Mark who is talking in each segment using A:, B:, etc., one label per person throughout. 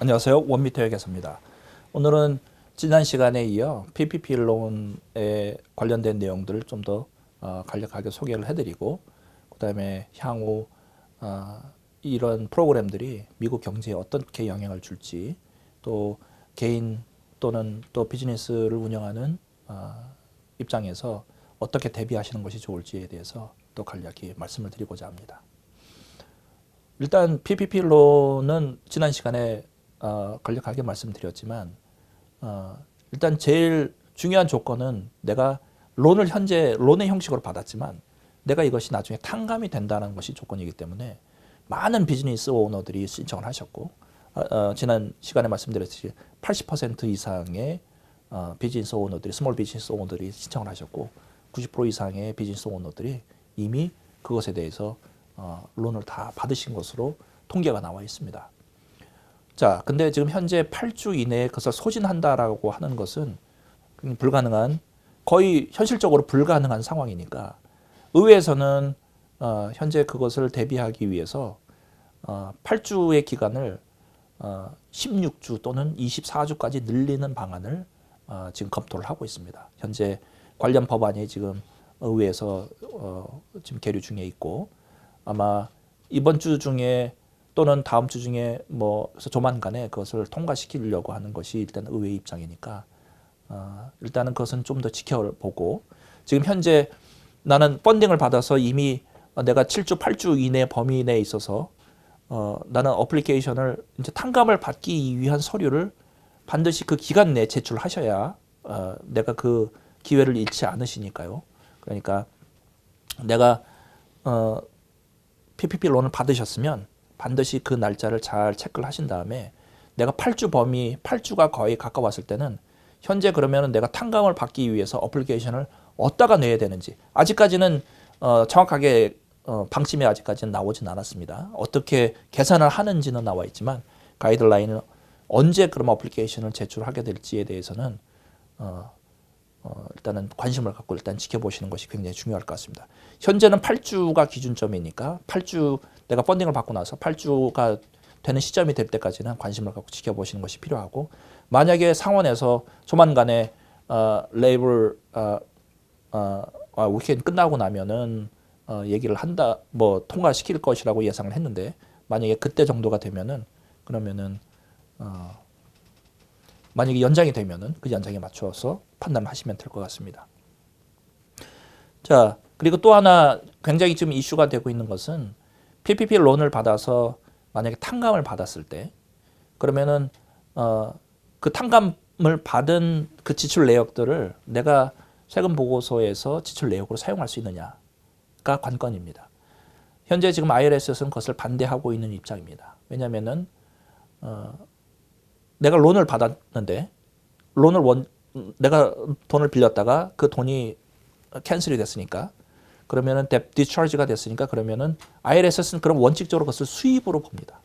A: 안녕하세요. 원미터 회계사입니다. 오늘은 지난 시간에 이어 PPP 론에 관련된 내용들을 좀더 어, 간략하게 소개를 해드리고 그 다음에 향후 어, 이런 프로그램들이 미국 경제에 어떻게 영향을 줄지 또 개인 또는 또 비즈니스를 운영하는 어, 입장에서 어떻게 대비하시는 것이 좋을지에 대해서 또 간략히 말씀을 드리고자 합니다. 일단 PPP 론은 지난 시간에 어, 간략하게 말씀드렸지만 어, 일단 제일 중요한 조건은 내가 론을 현재 론의 형식으로 받았지만 내가 이것이 나중에 탕감이 된다는 것이 조건이기 때문에 많은 비즈니스 오너들이 신청을 하셨고 어, 어, 지난 시간에 말씀드렸듯이 80% 이상의 어, 비즈니스 오너들이 스몰 비즈니스 오너들이 신청을 하셨고 90% 이상의 비즈니스 오너들이 이미 그것에 대해서 어, 론을 다 받으신 것으로 통계가 나와 있습니다. 자, 근데 지금 현재 8주 이내에 그것을 소진한다라고 하는 것은 불가능한 거의 현실적으로 불가능한 상황이니까 의회에서는 어, 현재 그것을 대비하기 위해서 어, 8주의 기간을 어, 16주 또는 24주까지 늘리는 방안을 어, 지금 검토를 하고 있습니다. 현재 관련 법안이 지금 의회에서 어, 지금 계류 중에 있고 아마 이번 주 중에 또는 다음 주 중에 뭐 조만간에 그것을 통과시키려고 하는 것이 일단 의회 입장이니까 어, 일단은 그것은 좀 더 지켜보고 지금 현재 나는 펀딩을 받아서 이미 내가 7주, 8주 이내 범위 내에 있어서 어, 나는 어플리케이션을 이제 탕감을 받기 위한 서류를 반드시 그 기간 내에 제출하셔야 어, 내가 그 기회를 잃지 않으시니까요. 그러니까 내가 어, PPP 론을 받으셨으면 반드시 그 날짜를 잘 체크를 하신 다음에 내가 8주 범위, 8주가 거의 가까웠을 때는 현재 그러면은 내가 탕감을 받기 위해서 어플리케이션을 어디다가 내야 되는지 아직까지는 어, 정확하게 어, 방침이 아직까지는 나오진 않았습니다. 어떻게 계산을 하는지는 나와 있지만 가이드라인은 언제 그럼 어플리케이션을 제출하게 될지에 대해서는 어, 어, 일단은 관심을 갖고 일단 지켜보시는 것이 굉장히 중요할 것 같습니다. 현재는 8주가 기준점이니까 8주 내가 펀딩을 받고 나서 8주가 되는 시점이 될 때까지는 관심을 갖고 지켜보시는 것이 필요하고 만약에 상원에서 조만간에 어, 레이블 어, 어, 아, 위켄 끝나고 나면은 어, 얘기를 한다 뭐 통과시킬 것이라고 예상을 했는데 만약에 그때 정도가 되면은 그러면은 어, 만약에 연장이 되면은 그 연장에 맞춰서 판단을 하시면 될 것 같습니다. 자 그리고 또 하나 굉장히 지금 이슈가 되고 있는 것은 PPP 론을 받아서 만약에 탕감을 받았을 때 그러면은 어, 그 탕감을 받은 그 지출 내역들을 내가 세금 보고서에서 지출 내역으로 사용할 수 있느냐가 관건입니다. 현재 지금 IRS에서는 그것을 반대하고 있는 입장입니다. 왜냐하면은 어, 내가 론을 받았는데 론을 원 내가 돈을 빌렸다가 그 돈이 캔슬이 됐으니까 그러면은 뎁 디처지가 됐으니까 그러면은 IRS는 그럼 원칙적으로 그것을 수입으로 봅니다.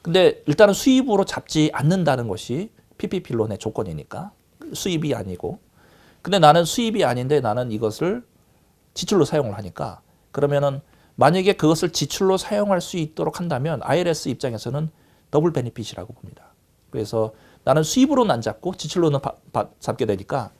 A: 근데 일단은 수입으로 잡지 않는다는 것이 PPP 론의 조건이니까 수입이 아니고 근데 나는 수입이 아닌데 나는 이것을 지출로 사용을 하니까 그러면은 만약에 그것을 지출로 사용할 수 있도록 한다면 IRS 입장에서는 더블 베니핏이라고 봅니다. 그래서 나는 수입으로는 안 잡고 지출로는 바, 바, 잡게 되니까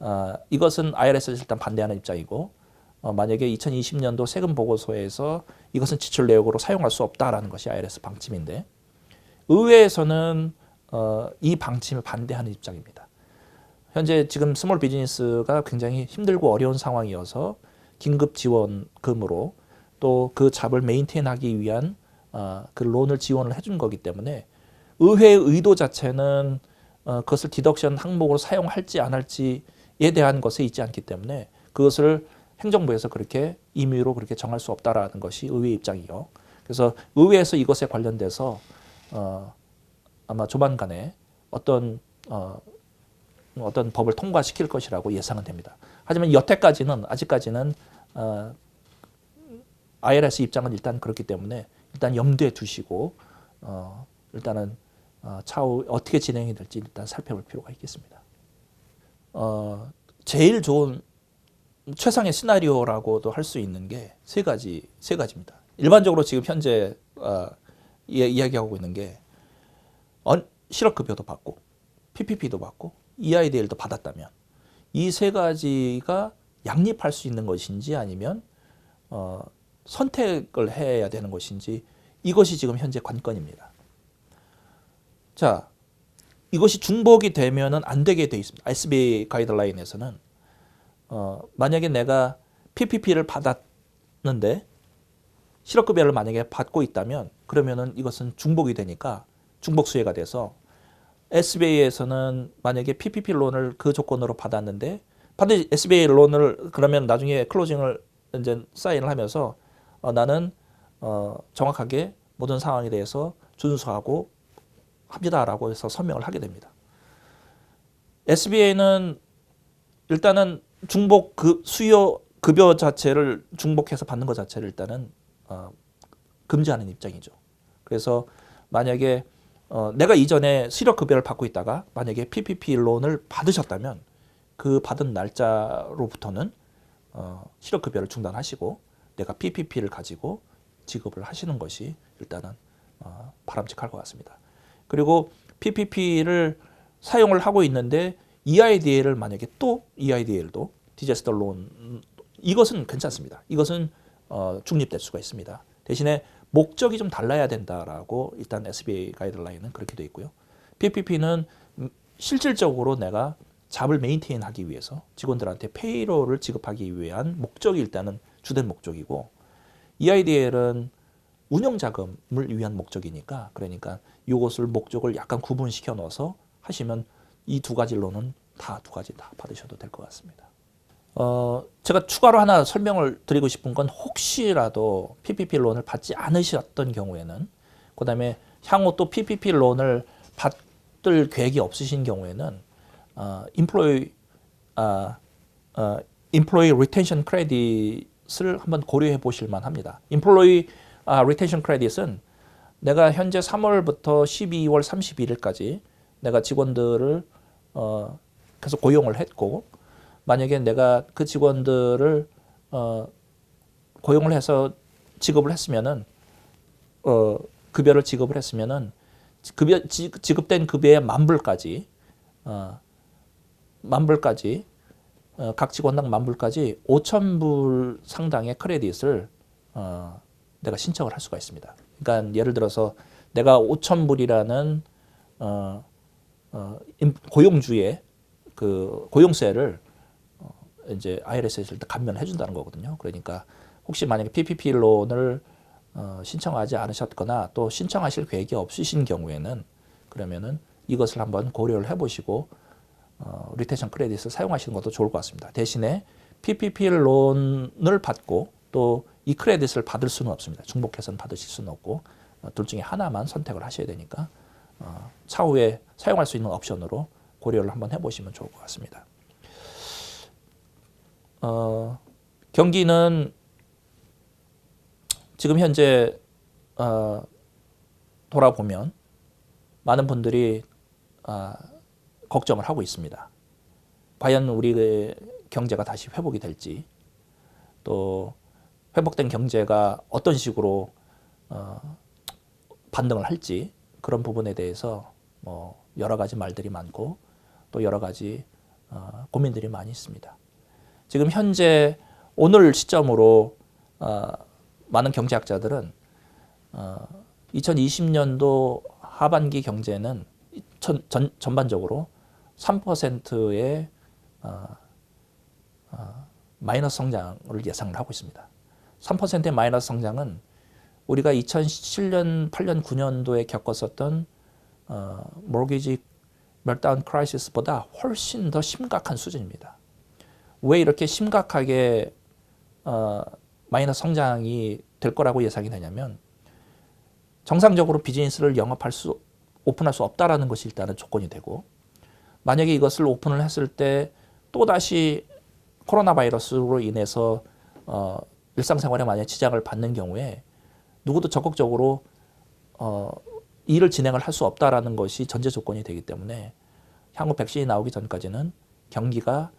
A: 어, 이것은 IRS에서 일단 반대하는 입장이고 어, 만약에 2020년도 세금 보고서에서 이것은 지출 내역으로 사용할 수 없다라는 것이 IRS 방침인데 의회에서는 어, 이 방침을 반대하는 입장입니다. 현재 지금 스몰 비즈니스가 굉장히 힘들고 어려운 상황이어서 긴급 지원금으로 또 그 잡을 메인테인하기 위한 어, 그 론을 지원을 해준 거기 때문에 의회의 의도 자체는 어, 그것을 디덕션 항목으로 사용할지 안 할지에 대한 것에 있지 않기 때문에 그것을 행정부에서 그렇게 임의로 그렇게 정할 수 없다라는 것이 의회 입장이요. 그래서 의회에서 이것에 관련돼서 어, 아마 조만간에 어떤 어, 어떤 법을 통과시킬 것이라고 예상은 됩니다. 하지만 여태까지는 아직까지는 어, IRS 입장은 일단 그렇기 때문에 일단 염두에 두시고 어, 일단은 어, 차후 어떻게 진행이 될지 일단 살펴볼 필요가 있겠습니다. 어, 제일 좋은 최상의 시나리오라고도 할 수 있는 게 세 가지 세 가지입니다. 일반적으로 지금 현재 어, 이야기하고 있는 게 언- 실업급여도 받고 PPP도 받고 EIDL도 받았다면 이 세 가지가 양립할 수 있는 것인지 아니면 어, 선택을 해야 되는 것인지 이것이 지금 현재 관건입니다. 자, 이것이 중복이 되면은 안 되게 돼 있습니다. SBA 가이드라인에서는 어, 만약에 내가 PPP를 받았는데 실업급여를 만약에 받고 있다면 그러면은 이것은 중복이 되니까 중복 수혜가 돼서 SBA에서는 만약에 PPP 론을 그 조건으로 받았는데 반드시 SBA 론을 그러면 나중에 클로징을 이제 사인을 하면서 어, 나는 어, 정확하게 모든 상황에 대해서 준수하고 합니다라고 해서 서명을 하게 됩니다. SBA는 일단은 중복 그 수요 급여 자체를 중복해서 받는 것 자체를 일단은 어, 금지하는 입장이죠. 그래서 만약에 어, 내가 이전에 실업 급여를 받고 있다가 만약에 PPP 론을 받으셨다면 그 받은 날짜로부터는 어, 실업 급여를 중단하시고 내가 PPP를 가지고 지급을 하시는 것이 일단은 어, 바람직할 것 같습니다. 그리고 PPP를 사용을 하고 있는데 EIDL을 만약에 또 EIDL도 디제스터 론 이것은 괜찮습니다. 이것은 어, 중립될 수가 있습니다. 대신에 목적이 좀 달라야 된다라고 일단 SBA 가이드라인은 그렇게 돼 있고요. PPP는 실질적으로 내가 잡을 메인테인하기 위해서 직원들한테 페이로를 지급하기 위한 목적이 일단은 주된 목적이고 EIDL은 운영 자금을 위한 목적이니까 그러니까 이것을 목적을 약간 구분시켜 넣어서 하시면 이 두 가지로는 다두 가지 다 받으셔도 될 것 같습니다. 어, 제가 추가로 하나 설명을 드리고 싶은 건 혹시라도 PPP 론을 받지 않으셨던 경우에는 그 다음에 향후 또 PPP 론을 받을 계획이 없으신 경우에는 어, employee 아, 어, employee retention credit을 한번 고려해 보실 만합니다. employee 아, retention credit은 내가 현재 3월부터 12월 31일까지 내가 직원들을 어, 계속 고용을 했고 만약에 내가 그 직원들을 어, 고용을 해서 지급을 했으면은 어, 급여를 지급을 했으면은 급여 지, 지급된 급여의 만불까지 어, 만불까지 어, 각 직원당 만불까지 5천 불 상당의 크레딧을 어, 내가 신청을 할 수가 있습니다. 그러니까 예를 들어서 내가 5천 불이라는 어, 어, 임- 고용주의 그 고용세를 어, 이제 IRS에서 일단 감면해 준다는 거거든요. 그러니까 혹시 만약에 PPP 론을 어, 신청하지 않으셨거나 또 신청하실 계획이 없으신 경우에는 그러면은 이것을 한번 고려를 해보시고 어, 리테이션 크레딧을 사용하시는 것도 좋을 것 같습니다. 대신에 PPP 론을 받고 또 이 크레딧을 받을 수는 없습니다. 중복해서는 받으실 수는 없고 어, 둘 중에 하나만 선택을 하셔야 되니까 어, 차후에 사용할 수 있는 옵션으로 고려를 한번 해보시면 좋을 것 같습니다. 어, 경기는 지금 현재 어, 돌아보면 많은 분들이 아, 걱정을 하고 있습니다. 과연 우리의 경제가 다시 회복이 될지 또 회복된 경제가 어떤 식으로 어, 반등을 할지 그런 부분에 대해서 뭐 여러 가지 말들이 많고 또 여러 가지 어, 고민들이 많이 있습니다. 지금 현재 오늘 시점으로 어, 많은 경제학자들은 어, 2020년도 하반기 경제는 전, 전, 전반적으로 3%의 어, 어, 마이너스 성장을 예상을 하고 있습니다. 3%의 마이너스 성장은 우리가 2007년, 8년, 9년도에 겪었었던 어, 모기지 멜다운 크라이시스보다 훨씬 더 심각한 수준입니다. 왜 이렇게 심각하게 어, 마이너스 성장이 될 거라고 예상이 되냐면 정상적으로 비즈니스를 영업할 수 오픈할 수 없다라는 것이 일단은 조건이 되고 만약에 이것을 오픈을 했을 때 또다시 코로나 바이러스로 인해서 어, 일상생활에 만약 지장을 받는 경우에 누구도 적극적으로 어, 일을 진행을 할 수 없다라는 것이 전제 조건이 되기 때문에 향후 백신이 나오기 전까지는 경기가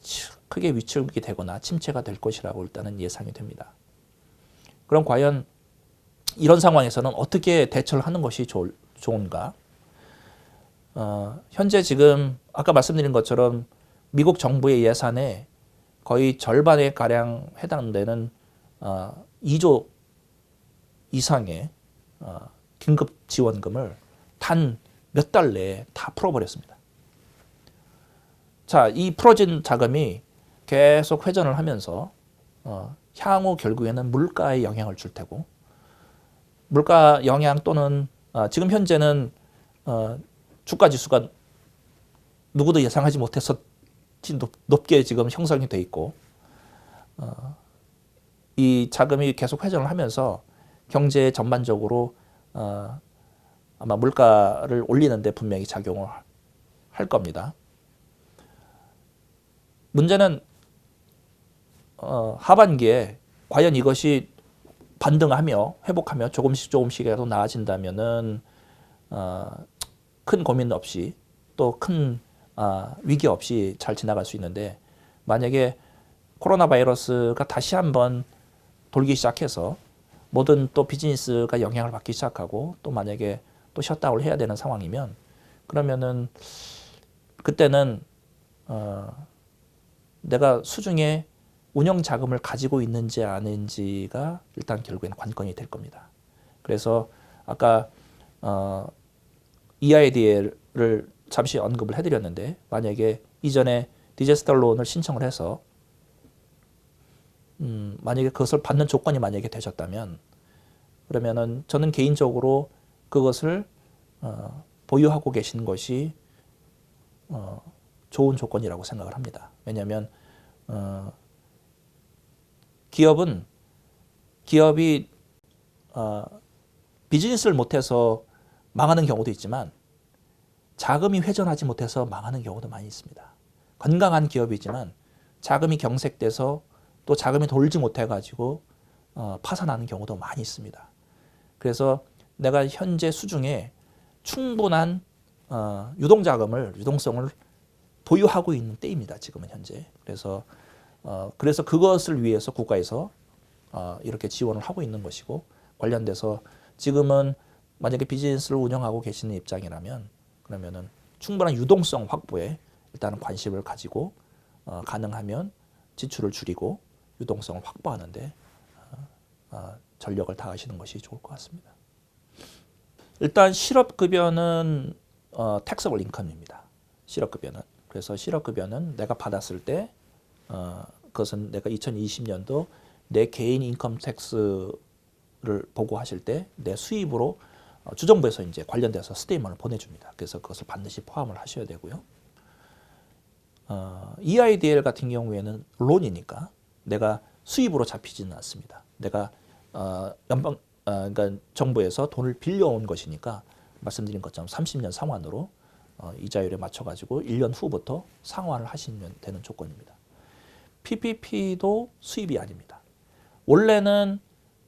A: 치- 크게 위축이 되거나 침체가 될 것이라고 일단은 예상이 됩니다. 그럼 과연 이런 상황에서는 어떻게 대처를 하는 것이 좋을, 좋은가? 어, 현재 지금 아까 말씀드린 것처럼 미국 정부의 예산에 거의 절반에 가량 해당되는 어, 2조 이상의 어, 긴급 지원금을 단 몇 달 내에 다 풀어버렸습니다. 자, 이 풀어진 자금이 계속 회전을 하면서 어, 향후 결국에는 물가에 영향을 줄 테고 물가 영향 또는 어, 지금 현재는 어, 주가 지수가 누구도 예상하지 못해서 높, 높게 지금 형성이 돼 있고 어, 이 자금이 계속 회전을 하면서 경제 전반적으로 어, 아마 물가를 올리는데 분명히 작용을 할 겁니다. 문제는 어, 하반기에 과연 이것이 반등하며 회복하며 조금씩 조금씩이라도 나아진다면은 어, 큰 고민 없이 또큰 어, 위기 없이 잘 지나갈 수 있는데 만약에 코로나 바이러스가 다시 한번 돌기 시작해서 모든 또 비즈니스가 영향을 받기 시작하고 또 만약에 또 셧다운을 해야 되는 상황이면 그러면은 그때는 어, 내가 수중에 운영 자금을 가지고 있는지 아닌지가 일단 결국에는 관건이 될 겁니다. 그래서 아까 어, EIDL을 잠시 언급을 해드렸는데 만약에 이전에 디제스터 론을 신청을 해서 음, 만약에 그것을 받는 조건이 만약에 되셨다면 그러면은 저는 개인적으로 그것을 어, 보유하고 계신 것이 어, 좋은 조건이라고 생각을 합니다. 왜냐하면 어, 기업은 기업이 어, 비즈니스를 못해서 망하는 경우도 있지만 자금이 회전하지 못해서 망하는 경우도 많이 있습니다. 건강한 기업이지만 자금이 경색돼서 또 자금이 돌지 못해 가지고 어, 파산하는 경우도 많이 있습니다. 그래서 내가 현재 수중에 충분한 어, 유동 자금을 유동성을 보유하고 있는 때입니다. 지금은 현재. 그래서 어, 그래서 그것을 위해서 국가에서 어, 이렇게 지원을 하고 있는 것이고 관련돼서 지금은 만약에 비즈니스를 운영하고 계시는 입장이라면 그러면은 충분한 유동성 확보에 일단은 관심을 가지고 어, 가능하면 지출을 줄이고 유동성을 확보하는데 어, 어, 전력을 다하시는 것이 좋을 것 같습니다. 일단 실업급여는 어, 텍서블 인컴입니다. 실업급여는 그래서 실업급여는 내가 받았을 때 어, 그것은 내가 2020년도 내 개인 인컴 텍스를 보고하실 때 내 수입으로 어, 주정부에서 이제 관련돼서 스테이먼을 보내줍니다. 그래서 그것을 반드시 포함을 하셔야 되고요. 어, EIDL 같은 경우에는 론이니까 내가 수입으로 잡히지는 않습니다. 내가 어, 연방 어, 그러니까 정부에서 돈을 빌려온 것이니까 말씀드린 것처럼 30년 상환으로 어, 이자율에 맞춰 가지고 1년 후부터 상환을 하시면 되는 조건입니다. PPP도 수입이 아닙니다. 원래는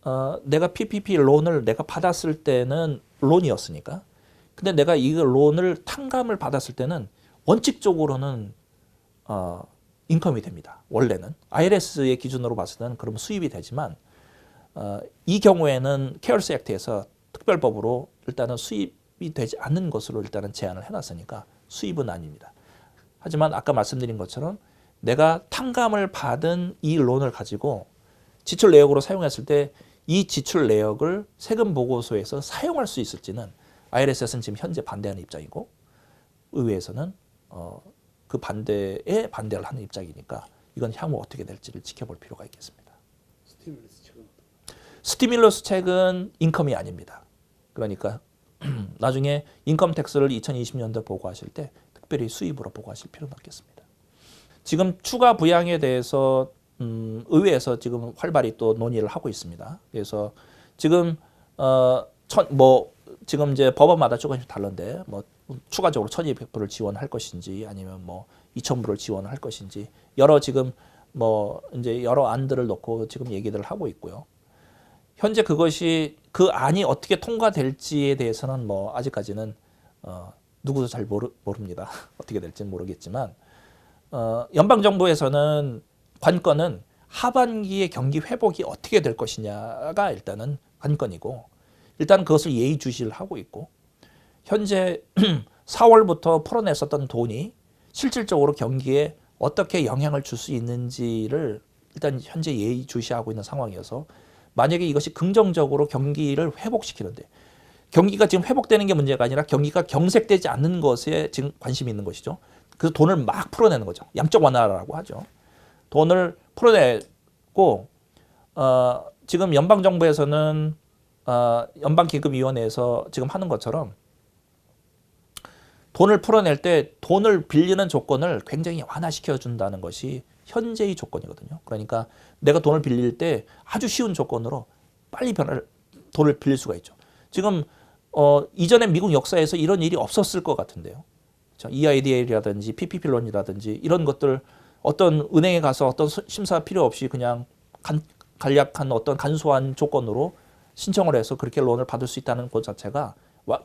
A: 어, 내가 PPP 론을 내가 받았을 때는 론이었으니까. 근데 내가 이 론을 탕감을 받았을 때는 원칙적으로는 어, 인컴이 됩니다. 원래는 IRS의 기준으로 봤을 때는 그럼 수입이 되지만 어, 이 경우에는 케어스 액트에서 특별법으로 일단은 수입이 되지 않는 것으로 일단은 제한을 해놨으니까 수입은 아닙니다. 하지만 아까 말씀드린 것처럼 내가 탕감을 받은 이 론을 가지고 지출 내역으로 사용했을 때 이 지출 내역을 세금 보고서에서 사용할 수 있을지는 IRS는 지금 현재 반대하는 입장이고 의회에서는 어, 그 반대에 반대를 하는 입장이니까 이건 향후 어떻게 될지를 지켜볼 필요가 있겠습니다.
B: 스티뮬러스 책은
A: 스티뮬러스 책은 인컴이 아닙니다. 그러니까 나중에 인컴 텍스를 2020년도 보고하실 때 특별히 수입으로 보고하실 필요는 없겠습니다. 지금 추가 부양에 대해서 음, 의회에서 지금 활발히 또 논의를 하고 있습니다. 그래서 지금 어, 천, 뭐 지금 이제 법원마다 조금씩 다른데 뭐 추가적으로 1,200불을 지원할 것인지 아니면 뭐 2,000불을 지원을 할 것인지 여러 지금 뭐 이제 여러 안들을 놓고 지금 얘기들을 하고 있고요. 현재 그것이 그 안이 어떻게 통과될지에 대해서는 뭐 아직까지는 어, 누구도 잘 모르, 모릅니다. 어떻게 될지는 모르겠지만 어, 연방 정부에서는 관건은 하반기의 경기 회복이 어떻게 될 것이냐가 일단은 관건이고 일단 그것을 예의주시를 하고 있고 현재 4월부터 풀어냈었던 돈이 실질적으로 경기에 어떻게 영향을 줄 수 있는지를 일단 현재 예의주시하고 있는 상황이어서 만약에 이것이 긍정적으로 경기를 회복시키는데 경기가 지금 회복되는 게 문제가 아니라 경기가 경색되지 않는 것에 지금 관심이 있는 것이죠. 그래서 돈을 막 풀어내는 거죠. 양적 완화라고 하죠. 돈을 풀어내고 어, 지금 연방 정부에서는 어, 연방 기금위원회에서 지금 하는 것처럼 돈을 풀어낼 때 돈을 빌리는 조건을 굉장히 완화시켜 준다는 것이 현재의 조건이거든요. 그러니까 내가 돈을 빌릴 때 아주 쉬운 조건으로 빨리 변화를 돈을 빌릴 수가 있죠. 지금 어, 이전에 미국 역사에서 이런 일이 없었을 것 같은데요. 자, EIDL이라든지 PPP 론이라든지 이런 것들 어떤 은행에 가서 어떤 수- 심사 필요 없이 그냥 간, 간략한 어떤 간소한 조건으로 신청을 해서 그렇게 론을 받을 수 있다는 것 자체가 와-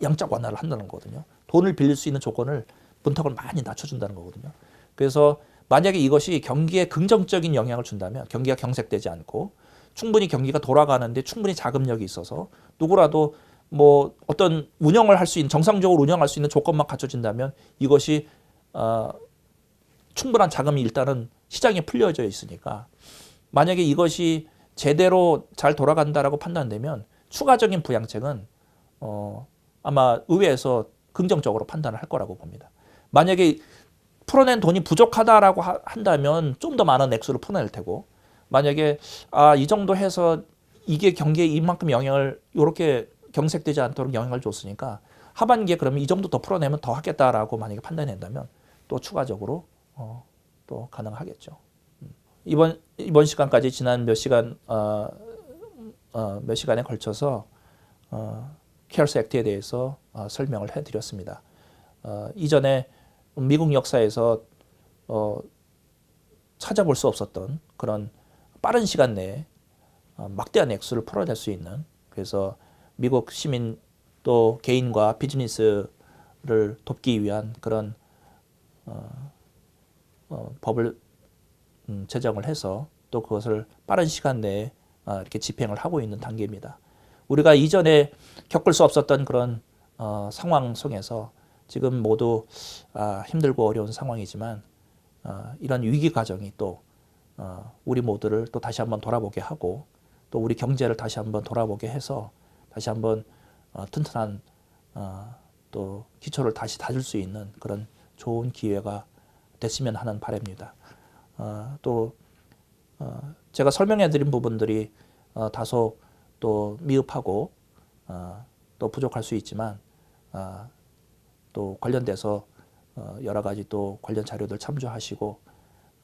A: 양적 완화를 한다는 거거든요. 돈을 빌릴 수 있는 조건을 문턱을 많이 낮춰준다는 거거든요. 그래서 만약에 이것이 경기에 긍정적인 영향을 준다면 경기가 경색되지 않고 충분히 경기가 돌아가는데 충분히 자금력이 있어서 누구라도 뭐 어떤 운영을 할 수 있는 정상적으로 운영할 수 있는 조건만 갖춰진다면 이것이 어, 충분한 자금이 일단은 시장에 풀려져 있으니까 만약에 이것이 제대로 잘 돌아간다라고 판단되면 추가적인 부양책은 어, 아마 의회에서 긍정적으로 판단을 할 거라고 봅니다. 만약에 풀어낸 돈이 부족하다라고 하- 한다면 좀 더 많은 액수를 풀어낼 테고 만약에 아 이 정도 해서 이게 경기에 이만큼 영향을 이렇게 경색되지 않도록 영향을 줬으니까 하반기에 그러면 이 정도 더 풀어내면 더 하겠다라고 만약에 판단된다면 또 추가적으로 어, 또 가능하겠죠. 음. 이번 이번 시간까지 지난 몇 시간 어, 어, 몇 시간에 걸쳐서 어, 케어스 액트에 대해서 어, 설명을 해드렸습니다. 어, 이전에 미국 역사에서 어, 찾아볼 수 없었던 그런 빠른 시간 내에 어, 막대한 액수를 풀어낼 수 있는 그래서 미국 시민 또 개인과 비즈니스를 돕기 위한 그런 어, 어, 법을 음, 제정을 해서 또 그것을 빠른 시간 내에 어, 이렇게 집행을 하고 있는 단계입니다. 우리가 이전에 겪을 수 없었던 그런 어, 상황 속에서 지금 모두 아, 힘들고 어려운 상황이지만 어, 이런 위기 과정이 또 어, 우리 모두를 또 다시 한번 돌아보게 하고 또 우리 경제를 다시 한번 돌아보게 해서 다시 한번 어, 튼튼한 어, 또 기초를 다시 다질 수 있는 그런 좋은 기회가 됐으면 하는 바람입니다. 어, 또 어, 제가 설명해드린 부분들이 어, 다소 또 미흡하고 어, 또 부족할 수 있지만 어, 또 관련돼서 어, 여러 가지 또 관련 자료들 참조하시고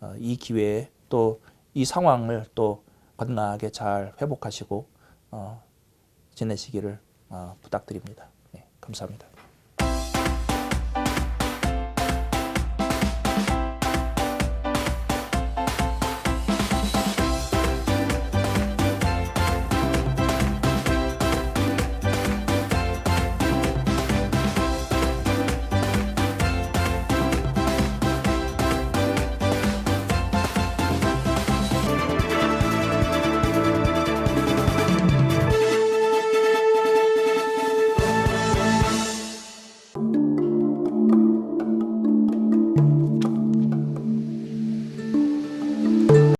A: 어, 이 기회에 또 이 상황을 또 건강하게 잘 회복하시고 어, 지내시기를 어, 부탁드립니다. 네, 감사합니다.